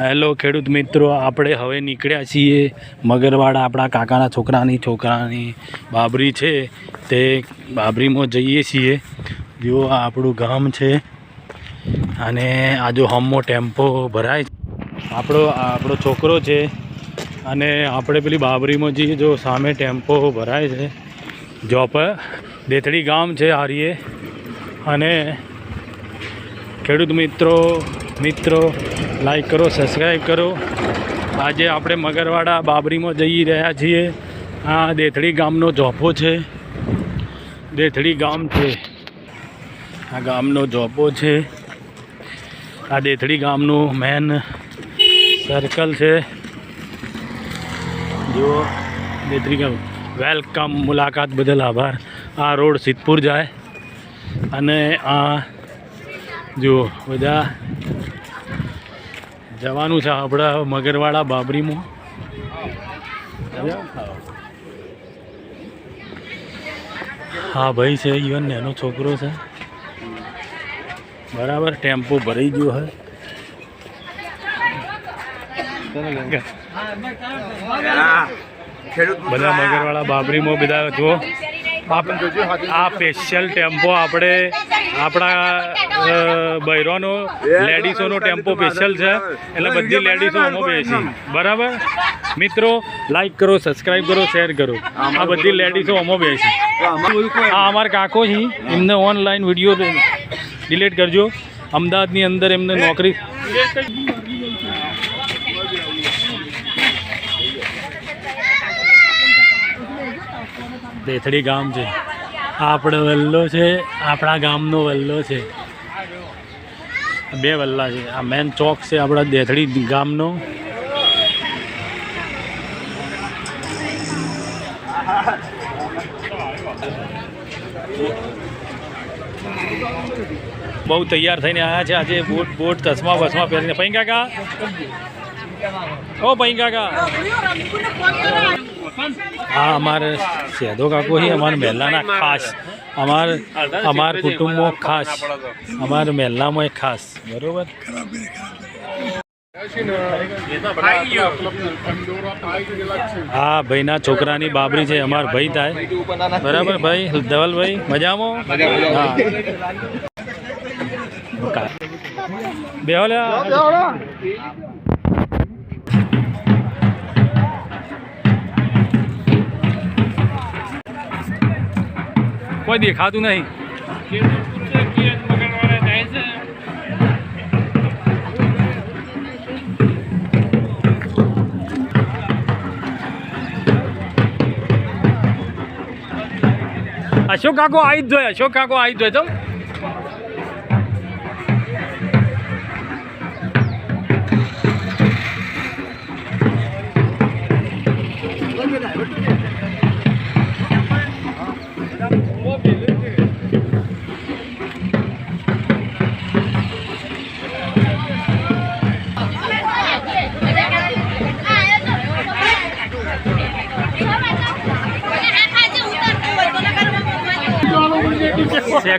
Hello ખેડૂત મિત્રો, આપણે હવે નીકળ્યા છીએ મગરવાડા. આપણા કાકાના છોકરાની છોકરાની બાબરી છે. તે બાબરીમાં જઈએ છીએ. જો આપણું ગામ છે. અને આ જો હમો ટેમ્પો ભરાય છે. આપણો આપણો છોકરો છે. અને આપણે પેલી બાબરીમાં જઈએ, જો સામે ટેમ્પો ભરાય છે. જોપ દેતડી ગામ છે હારીએ. અને ખેડૂત મિત્રો મિત્રો લાઈક કરો સબસ્ક્રાઈબ કરો. આજે આપણે મગરવાડા બાબરીમાં જઈ રહ્યા છીએ. આ દેથડી ગામનો જોપો છે. દેથડી ગામ છે. આ ગામનો જોપો છે. આ દેથડી ગામનું મેન સર્કલ છે. જુઓ, દેથડી ગામ. વેલકમ મુલાકાત, બદલ આભાર. આ રોડ સિદ્ધપુર જાય. અને આ, જુઓ, બધા જવાનું છે આપણા મગરવાડા બાબરીમાં. હા, ભાઈ છે, ઈવન એનો છોકરો છે. બરાબર, ટેમ્પો ભરાઈ ગયો હે. બધા મગરવાળા બાબરીમાં બધા જો આ સ્પેશિયલ ટેમ્પો આપણે આપણા બૈરોનો લેડીસોનો ટેમ્પો સ્પેશિયલ છે. એટલે બધી લેડીસો આમાં બેસી બરાબર? મિત્રો લાઈક કરો સબસ્ક્રાઈબ કરો શેર કરો. આ બધી લેડીસો અમો બેસી આ અમારા કાકો છે. એમને ઓનલાઈન વીડિયો ડિલીટ કરજો. અમદાવાદની અંદર એમને નોકરી દેથડી ગામ છે. આપણો વલ્લો છે. આપણા ગામનો વલ્લો છે. બે વલ્લા છે. આ મેન ચોક છે આપણા દેથડી ગામનો. બહુ તૈયાર થઈને આવ્યા છે. આજે બોટ બોટ ચશ્મા બસમાં પહેરીને. પૈ કાકા? ઓ ભાઈ કાકા. હા, અમારે સેદો કાકો હી, અમારે મહેલાના ખાસ. અમાર અમાર કુટુંબમાં ખાસ. અમાર મહેલામાં ખાસ. બરોબર? હા, ભાઈના છોકરાની બાબરી છે, અમાર ભાઈ થાય. બરાબર, ભાઈ? ધવલભાઈ, મજામાં? હા. કા- કોઈ દેખાતું નહીં. અશોક કાકો આવી જ જોઈએ અશોક કાકો આવી જ જોઈએ ચમ.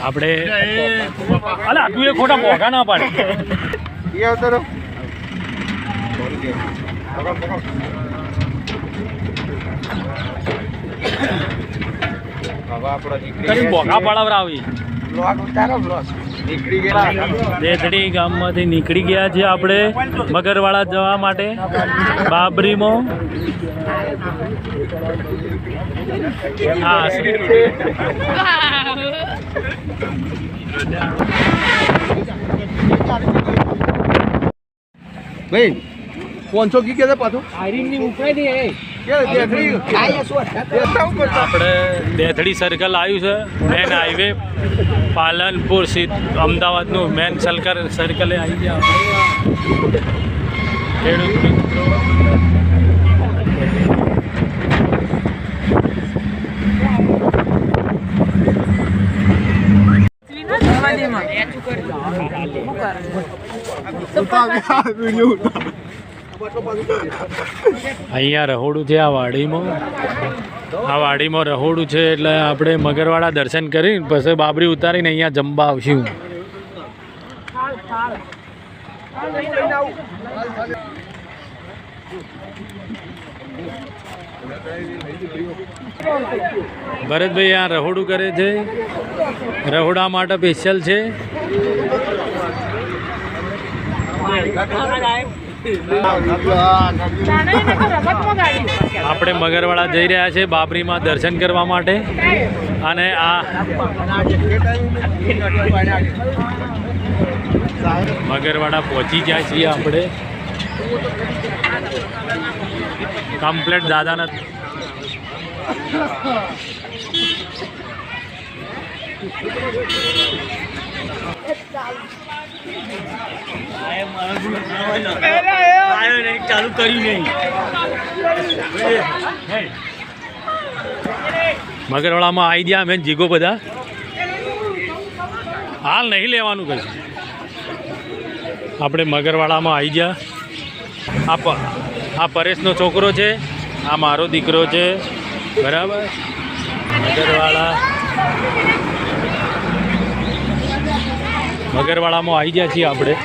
આપણે અલા તું એ ખોટા મોઘા ના પાડે. કરી ગયા બોઘા છીએ. બ્લોગ ઉતારો બ્લોગ દેથડી ગામમાંથી નીકળી ગયા છીએ આપણે મગરવાડા જવા માટે. બાબરીમો. હા ભાઈ પાંચસો કી કે પાછું? આયરીનની ઉપાય દે આપણે દેથડી સર્કલ આવ્યું છે મેન હાઈવે પાલનપુર સીધ અમદાવાદનું મેન સર્કલ સર્કલે આવી ગયા. ખેડૂત મિત્રો. અહીંયા રહોડું છે આ વાડીમાં. આ વાડીમાં રહોડું છે એટલે આપણે મગરવાડા દર્શન કરી પછી બાબરી ઉતારીને અહીંયા જમવા આવશું. ભરતભાઈ આ રહોડું કરે છે. રહોડા માટે સ્પેશિયલ છે. આપણે મગરવાડા જઈ રહ્યા છે બાબરીમાં દર્શન કરવા માટે. અને આ મગરવાડા પહોંચી ગયા છીએ આપણે. કમ્પ્લેટ દાદાના ચાલુ કર્યું નહીં મગરવાળામાં આવી ગયા, મેં જીગો બધા. હાલ નહીં લેવાનું કશું. આપણે મગરવાડામાં આવી ગયા. આ આ પરેશનો છોકરો છે, આ મારો દીકરો છે. બરાબર? મગરવાડા મગરવાડામાં આવી ગયા છીએ આપણે.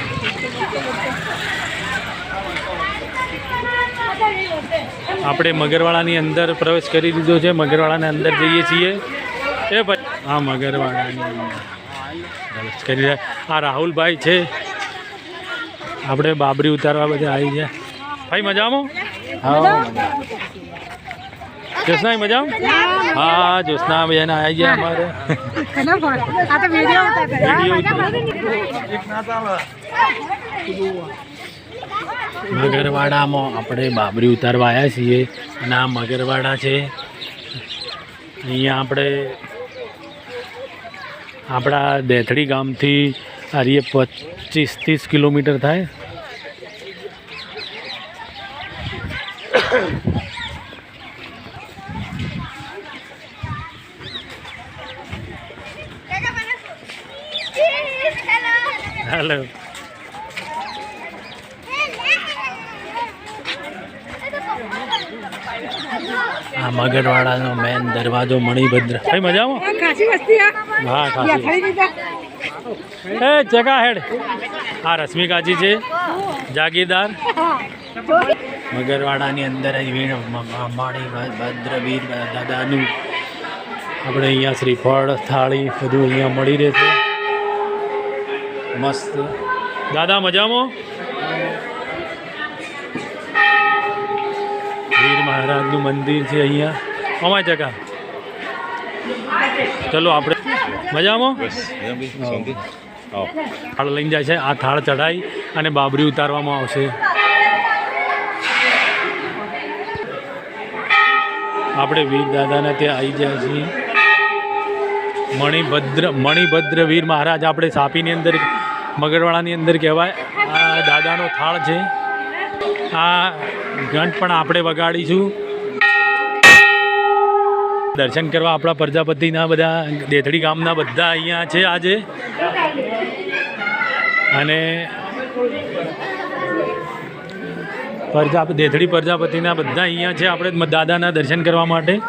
આપણે મગરવાળાની અંદર પ્રવેશ કરી દીધો છે. મગરવાળાને અંદર જઈએ છીએ. એ પછી હા, મગરવાળાની કરી રહ્યા. આ રાહુલભાઈ છે. આપણે બાબરી ઉતારવા બધા આવી ગયા. ભાઈ, મજામાં? હા જ્યોત્સના મજા હા જ્યોત્સના બેન આવી ગયા અમારે. આ તો વીડિયો મગરવાડામાં આપણે બાબરી ઉતારવા આવ્યા છીએ અને આ મગરવાડા છે. અહીંયા આપણે આપણા દેથડી ગામથી આરીએ પચીસ ત્રીસ કિલોમીટર થાય. હેલો. આ મગરવાડાનો મેન દરવાજો મણિભદ્ર. ભાઈ મજામાં? ખાસી વસ્તી હા ખાસી એ ચકા હેડ. આ રશ્મિકાજી છે જાગીરદાર. મગરવાડાની અંદર જ વીણ માણી ભદ્રવીર દાદાનું. આપણે અહીંયા શ્રીફળ થાળી બધું અહીંયા મળી રહેશે. મસ્ત. દાદા મજામાં? વીર મહારાજનું મંદિર છે અહીંયા. અમાય ચકા. ચલો આપણે. મજામાં? થાળ લઈને જાય છે. આ થાળ ચઢાઈ અને બાબરી ઉતારવામાં આવશે. આપણે વીર દાદાના ત્યાં આવી જાય છીએ. મણિભદ્ર મણિભદ્ર વીર મહારાજ આપણે સાપીની અંદર મગરવાડાની અંદર કહેવાય. આ દાદાનો થાળ છે. આ ઘંટ પણ આપણે વગાડીશું. દર્શન કરવા આપણા પ્રજાપતિના બધા, દેથડી ગામના બધા અહીંયા છે આજે. અને પ્રજા, દેથડી પ્રજાપતિના બધા અહીંયા છે. આપણે દાદાના દર્શન કરવા માટે.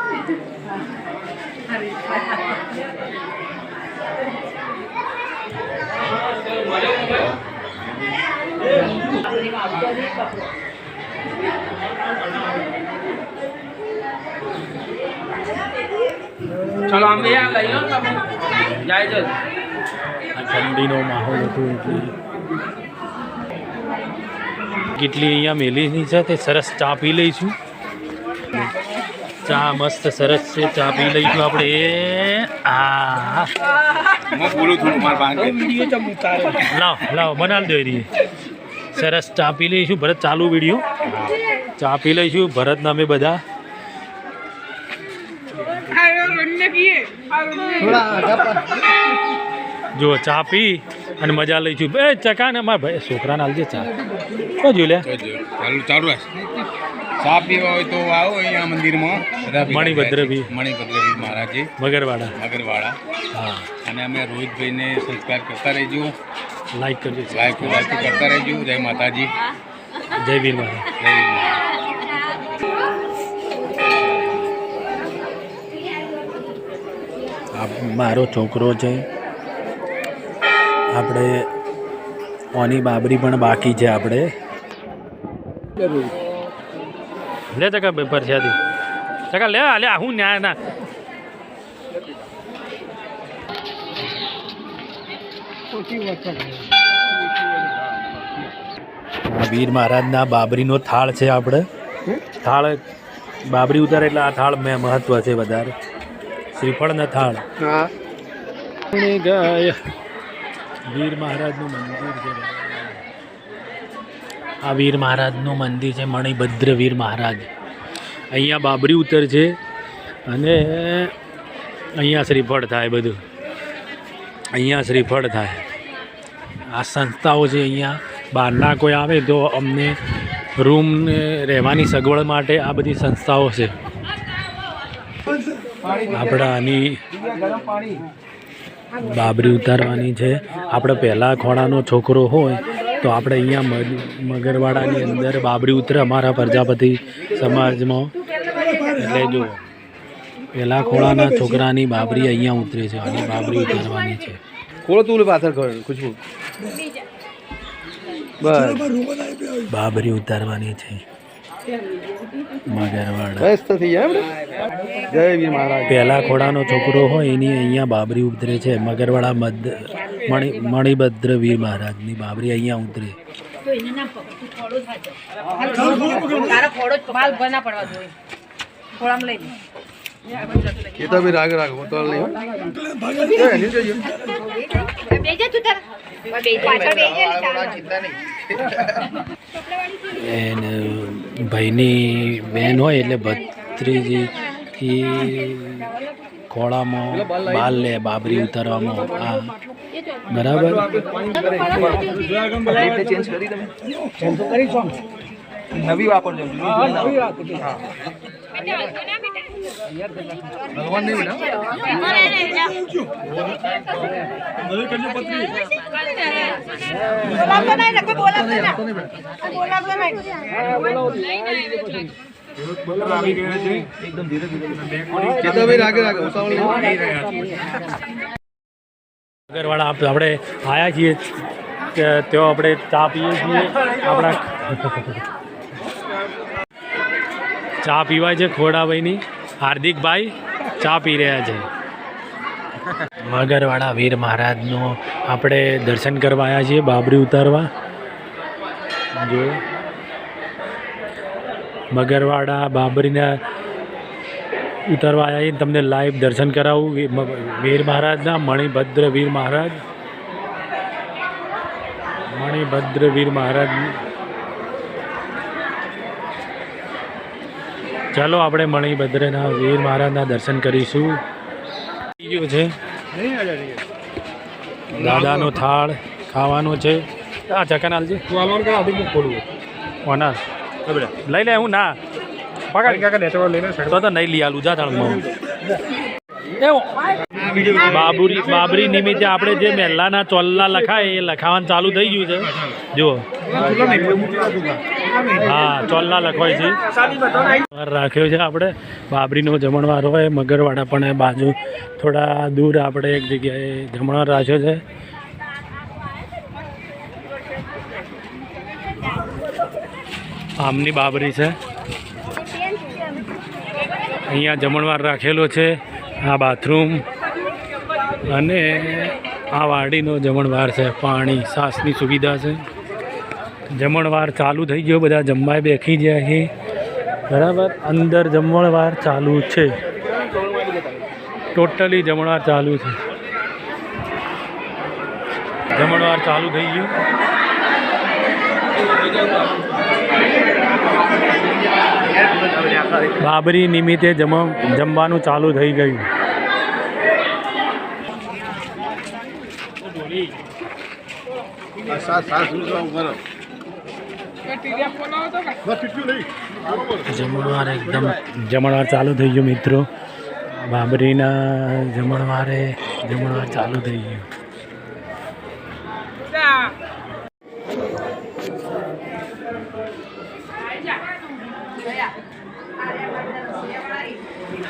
ચલો અમે આ લઈ લો તમે. જાય જો આ ઠંડીનો માહોલ હતો એટલે. કેટલી અહીંયા મેલીની છે તે સરસ ચા પી લઈશું. ચા મસ્ત સરસ છે ચા પી લઈશું આપણે. એ આ બોલું થોડું લાવ લાવ બનાવી દો રહી સરસ ચા પી લઈશું ભરત ચાલુ વીડિયો. ચા પી લઈશું ભરતના અમે બધા. જો ચા પી અને મજા લઈ છું. એ ચકા ને મારા ભાઈ છોકરાને આલજે ચા. તો જોઈ લે. ચાલુ ચા પીવા હોય તો આવો અહીંયા મંદિરમાં. બધા ભેગા મણિભદ્ર થયા બી. મણિભદ્ર બી મહારાજજી. મગરવાડા. મગરવાળા હા. અને અમે રોહિતભાઈને સંસ્કાર કરતા રહેજો. લાઈક કરજો. લાઈક લાઈક કરતા રહેજો. જય માતાજી. જય ભીમ મહારાજ. જય માતા. મારો છોકરો છે. આપણે ઓની બાબરી પણ બાકી છે આપણે. લે ટકા પેપર છે ચકા ટકા લે લે હું ન્યાય ના. વીર મહારાજના બાબરીનો થાળ છે આપણે. થાળ બાબરી ઉતારે એટલે આ થાળ મેં મહત્વ છે વધારે. શ્રીફળના થાળ. ગાય વીર મહારાજનું મંદિર છે. આ વીર મહારાજનું મંદિર છે મણિભદ્ર વીર મહારાજ. અહીંયા બાબરી ઉતર છે અને અહીંયા શ્રીફળ થાય બધું. અહીંયા શ્રીફળ થાય. આ સંસ્થાઓ છે અહીંયા. બહારના કોઈ આવે તો અમને રૂમ રહેવાની સગવડ માટે આ બધી સંસ્થાઓ છે. આપણે આની બાબરી ઉતારવાની છે. આપણે પહેલાં ખોડાનો છોકરો હોય તો આપણે અહીંયા મગ- મગરવાડાની અંદર બાબરી ઉતરે અમારા પ્રજાપતિ સમાજમાં. એટલે જો પહેલાં ખોડાના છોકરાની બાબરી અહીંયા ઉતરે છે અને બાબરી ઉતારવાની છે. ખોળો તું પાછળ ખોળ ખુશબુ. બાબરી ઉતારવાની છે. પહેલા ખોડાનો છોકરો હોય એની અહીંયા બાબરી ઉતરે છે. મગરવાડા મદ મણિ મણિભદ્ર વીર મહારાજની બાબરી અહીંયા ઉતરે. તારા ફોડો જ માલ ભર ના પડવા જોઈએ. ફોડામાં લઈ લે. એ તો બી રાગ રાગ તો નહીં હો. જય, એની જજો. બેજા તું તાર પાછળ બેજા એને ભાઈની બેન હોય એટલે ભત્રીજી એ ખોળામાં બાલ લે બાબરી ઉતારવામાં. આ. બરાબર? નવી વાપરજો. હા. ભગવાન નહીં આપ- આપણે આયા છીએ કે તેઓ આપણે ચા પીએ છીએ આપણા ચા પીવાય છે ખોડાભાઈની. હાર્દિકભાઈ, ચા પી રહ્યા છે. મગરવાડા વીર મહારાજનું આપણે દર્શન કરવા આવ્યા છીએ બાબરી ઉતારવા. જો. મગરવાડા બાબરીના ઉતારવા આવ્યા છીએ તમને લાઈવ દર્શન કરાવું. વીર મહારાજના મણિભદ્ર વીર મહારાજ. મણિભદ્ર વીર મહારાજ ચાલો આપણે મણિભદ્રના વીર મહારાજના દર્શન કરીશું. ગયું છે? દાદાનો થાળ ખાવાનો છે. આ ચકાનાલ છે? ઓનાર લઈ લે હું ના. તો તો નહીં લઈ આલું જા બાબરી નિમિત્તે આપણે જે મહેલાના ચોલ્લા લખાય એ લખાવાનું ચાલુ થઈ ગયું છે. જુઓ. હા, ચોલના લખવાય છે રાખ્યો છે આપણે. બાબરીનો જમણવાર હોય, મગરવાડા પણ બાજુ થોડા દૂર આપણે એક જગ્યાએ જમણવાર રાખ્યો છે. આમની બાબરી છે. અહીંયા જમણવાર રાખેલો છે, આ બાથરૂમ અને આ વાડીનો જમણવાર છે. પાણી, સાસની સુવિધા છે. જમણવાર ચાલુ થઈ ગયો, બધા જમવાય બેસી ગયા છે. બરાબર? અંદર જમણવાર ચાલુ છે. ટોટલી જમણવાર ચાલુ છે. જમણવાર ચાલુ થઈ ગયું. બાબરી નિમિત્તે જમ, જમવાનું ચાલુ થઈ ગયું. જમણવાર એકદમ જમણવાર ચાલુ થઈ ગયું મિત્રો. બાબરીના જમણવારે જમણવાર ચાલુ થઈ ગયું.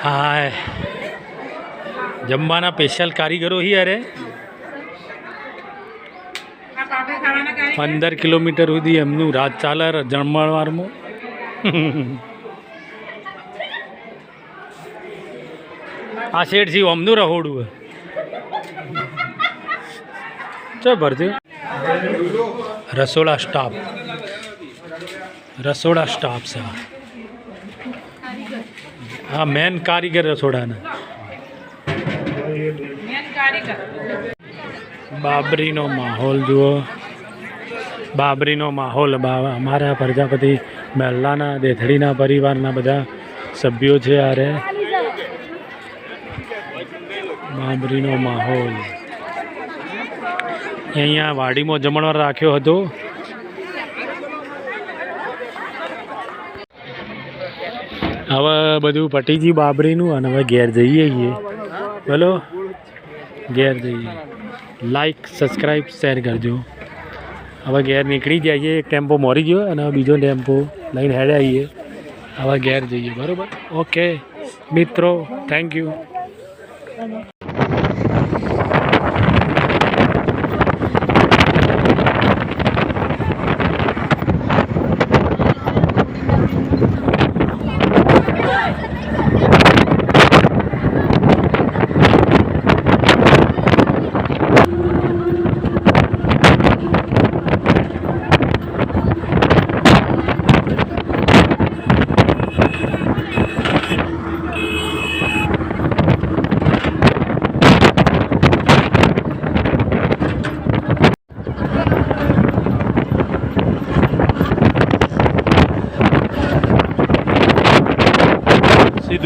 હાય. જમવાના સ્પેશિયલ કારીગરો હી અરે. પંદર કિલોમીટર સુધી એમનું રાત ચાલે જમણવારમાં આ શેઠજી અમનું રહોડું ચો ભરતી. રસોડા સ્ટાફ. રસોડા સ્ટાફ છે. હા મેન કારીગર રસોડાના. બાબરીનો માહોલ જુઓ. બાબરીનો માહોલ અમારા પ્રજાપતિ મહેલાના દેથડીના પરિવારના બધા સભ્યો છે આરે. બાબરીનો માહોલ. અહીંયા વાડીમાં જમણવાર રાખ્યો હતો. હવે બધું પટી ગયું બાબરીનું અને હવે ઘેર જઈએ છીએ. બોલો? ઘેર જઈએ. લાઈક સબસ્ક્રાઈબ શેર કરજો. હવે ઘેર નીકળી જઈએ એક ટેમ્પો મોરી ગયો અને બીજો ટેમ્પો લઈને હેડે આવીએ. હવે ઘેર જઈએ, બરાબર? ઓકે મિત્રો thank you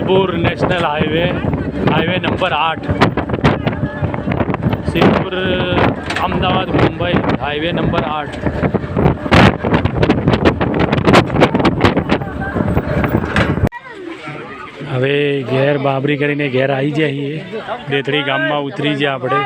Siddhpur national highway highway number આઠ સિંહપુર અમદાવાદ મુંબઈ હાઈવે નંબર આઠ હવે ઘેર બાબરી કરીને ઘેર આવી જઈએ દેથડી ગામમાં ઉતરી જઈએ આપણે.